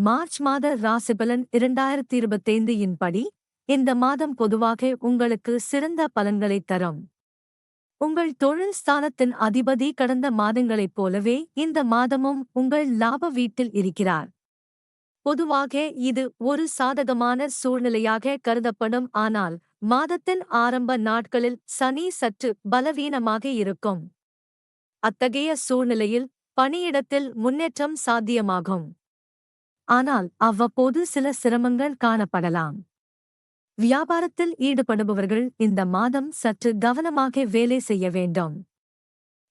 March மாத ராசிபலன் இரண்டாயிரத்தி இருபத்தைந்து இன்படி இந்த மாதம் பொதுவாக உங்களுக்கு சிறந்த பலன்களைத் தரும். உங்கள் தொழில் ஸ்தானத்தின் அதிபதி கடந்த மாதங்களைப் போலவே இந்த மாதமும் உங்கள் லாப வீட்டில் இருக்கிறார். பொதுவாக இது ஒரு சாதகமான சூழ்நிலையாக கருதப்படும் ஆனால் மாதத்தின் ஆரம்ப நாட்களில் சனி சற்று பலவீனமாக இருக்கும். அத்தகைய சூழ்நிலையில் பணியிடத்தில் முன்னேற்றம் சாத்தியமாகும். ஆனால் அவ்வப்போது சில சிரமங்கள் காணப்படலாம். வியாபாரத்தில் ஈடுபடுபவர்கள் இந்த மாதம் சற்று கவனமாக வேலை செய்ய வேண்டும்.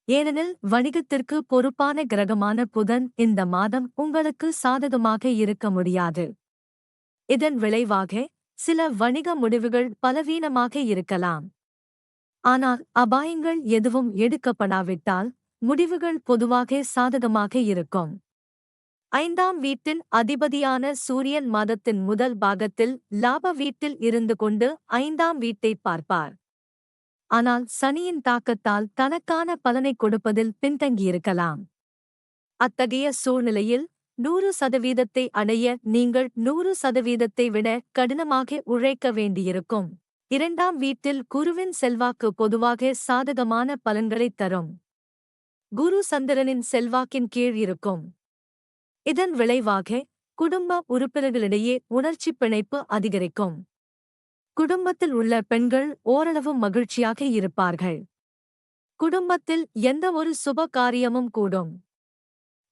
ஏனெனில் வணிகத்திற்கு பொறுப்பான கிரகமான புதன் இந்த மாதம் உங்களுக்கு சாதகமாக இருக்க முடியாது. இதன் விளைவாக சில வணிக முடிவுகள் பலவீனமாக இருக்கலாம். ஆனால் அபாயங்கள் எதுவும் எடுக்கப்படாவிட்டால் முடிவுகள் பொதுவாக சாதகமாக இருக்கும். ஐந்தாம் வீட்டின் அதிபதியான சூரியன் மாதத்தின் முதல் பாகத்தில் லாப வீட்டில் இருந்து கொண்டு ஐந்தாம் வீட்டை பார்ப்பார். ஆனால் சனியின் தாக்கத்தால் தனக்கான பலனை கொடுப்பதில் பின்தங்கியிருக்கலாம். அத்தகைய சூழ்நிலையில் நூறு சதவீதத்தை அடைய நீங்கள் நூறு சதவீதத்தை விட கடினமாக உழைக்க வேண்டியிருக்கும். இரண்டாம் வீட்டில் குருவின் செல்வாக்கு பொதுவாக சாதகமான பலன்களைத் தரும். குரு சந்திரனின் செல்வாக்கின் கீழ் இருக்கும். இதன் விளைவாக குடும்ப உறுப்பினர்களிடையே உணர்ச்சி பிணைப்பு அதிகரிக்கும். குடும்பத்தில் உள்ள பெண்கள் ஓரளவு மகிழ்ச்சியாக இருப்பார்கள். குடும்பத்தில் எந்த ஒரு சுப காரியமும் கூடும்.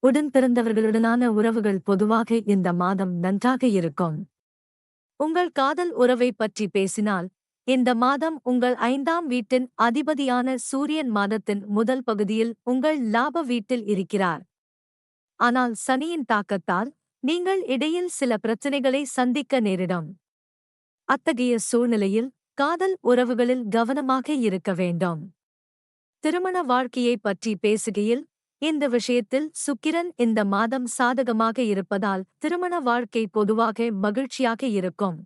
உடன் பிறந்தவர்களுடனான உறவுகள் பொதுவாக இந்த மாதம் நன்றாக இருக்கும். உங்கள் காதல் உறவை பற்றி பேசினால் இந்த மாதம் உங்கள் ஐந்தாம் வீட்டின் அதிபதியான சூரியன் மாதத்தின் முதல் பகுதியில் உங்கள் லாப வீட்டில் இருக்கிறார். ஆனால் சனியின் தாக்கத்தால் நீங்கள் இடையில் சில பிரச்சனைகளை சந்திக்க நேரிடும். அத்தகைய சூழ்நிலையில் காதல் உறவுகளில் கவனமாக இருக்க வேண்டும். திருமண வாழ்க்கையை பற்றி பேசுகையில் இந்த விஷயத்தில் சுக்கிரன் இந்த மாதம் சாதகமாக இருப்பதால் திருமண வாழ்க்கை பொதுவாக மகிழ்ச்சியாக இருக்கும்.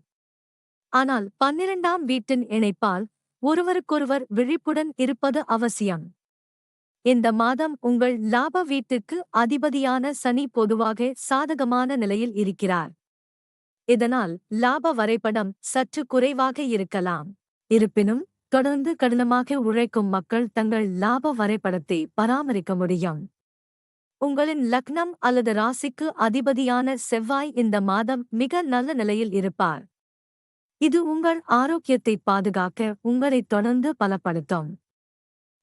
ஆனால் பன்னிரண்டாம் வீட்டின் இணைப்பால் ஒருவருக்கொருவர் விழிப்புடன் இருப்பது அவசியம். இந்த மாதம் உங்கள் லாப வீட்டுக்கு அதிபதியான சனி பொதுவாக சாதகமான நிலையில் இருக்கிறார். இதனால் லாப வரைபடம் சற்று குறைவாக இருக்கலாம். இருப்பினும் தொடர்ந்து கடினமாக உழைக்கும் மக்கள் தங்கள் லாப வரைபடத்தை பராமரிக்க முடியும். உங்களின் லக்னம் அல்லது ராசிக்கு அதிபதியான செவ்வாய் இந்த மாதம் மிக நல்ல நிலையில் இருப்பார். இது உங்கள் ஆரோக்கியத்தை பாதுகாக்க உங்களை தொடர்ந்து பலப்படுத்தும்.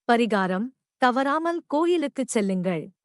பரிகாரம் தவறாமல் கோயிலுக்குச் செல்லுங்கள்.